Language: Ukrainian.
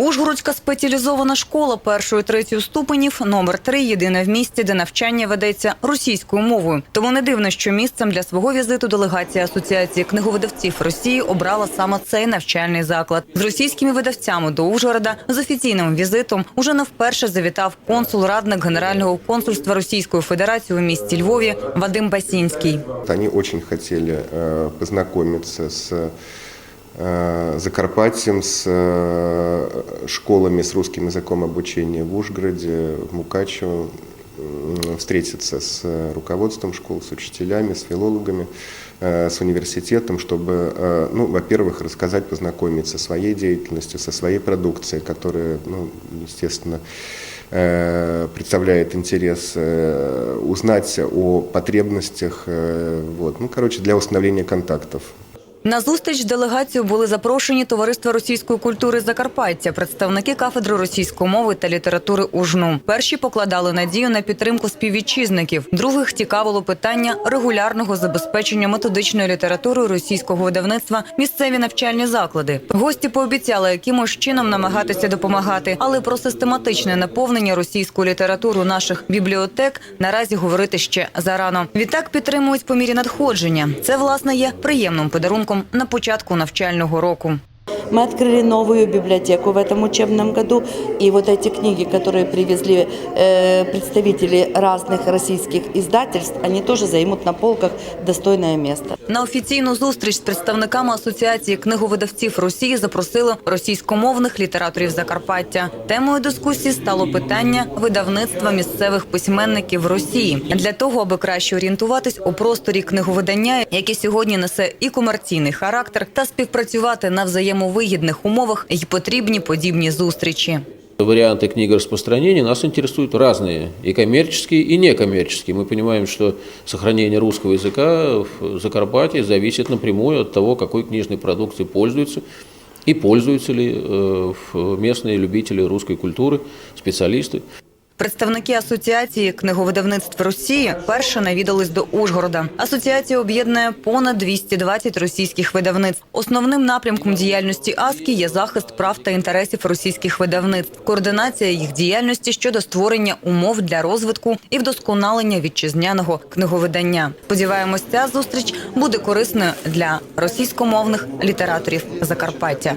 Ужгородська спеціалізована школа першої третьої ступенів номер 3 єдина в місті, де навчання ведеться російською мовою. Тому не дивно, що місцем для свого візиту делегація Асоціації книговидавців Росії обрала саме цей навчальний заклад з російськими видавцями до Ужгорода з офіційним візитом. Уже не вперше завітав консул радник Генерального консульства Російської Федерації у місті Львові Вадим Басінський. Они очень хотели э, познакомиться э, Закарпатьем, с э, школами с русским языком обучения в Ужгороде, в Мукачево, встретиться с э, руководством школ, с учителями, с филологами, с университетом, чтобы, ну, во-первых, рассказать, познакомиться со своей деятельностью, со своей продукцией, которая, ну, естественно, представляет интерес узнать о потребностях, вот, ну, короче, для установления контактов. На зустріч делегацію були запрошені Товариство російської культури Закарпаття, представники кафедри російської мови та літератури УЖНУ. Перші покладали надію на підтримку співвітчизників. Других цікавило питання регулярного забезпечення методичної літератури російського видавництва місцеві навчальні заклади. Гості пообіцяли якимось чином намагатися допомагати, але про систематичне наповнення російською літературою наших бібліотек наразі говорити ще зарано. Відтак підтримують по мірі надходження. Це власне є приємним подарунком на початку навчального року. Мы открыли новую библиотеку в этом учебном году, и вот эти книги, которые привезли э, представители разных российских издательств, они тоже займут на полках достойное место. На офіційну зустріч з представниками Асоціації книговидавців Росії запросили російськомовних літераторів Закарпаття. Темою дискусії стало питання видавництва місцевих письменників Росії для того, аби краще орієнтуватись у просторі книговидання, яке сьогодні несе і комерційний характер, та співпрацювати на взаємовигідних умовах, й потрібні подібні зустрічі. Варианты книгораспространения нас интересуют разные, и коммерческие, и некоммерческие. Мы понимаем, что сохранение русского языка в Закарпатье зависит напрямую от того, какой книжной продукцией пользуются, и пользуются ли э, в- местные любители русской культуры, специалисты. Представники асоціації книговидавництв Росії перше навідались до Ужгорода. Асоціація об'єднує понад 220 російських видавництв. Основним напрямком діяльності АСКІ є захист прав та інтересів російських видавництв, координація їх діяльності щодо створення умов для розвитку і вдосконалення вітчизняного книговидання. Сподіваємось, ця зустріч буде корисною для російськомовних літераторів Закарпаття.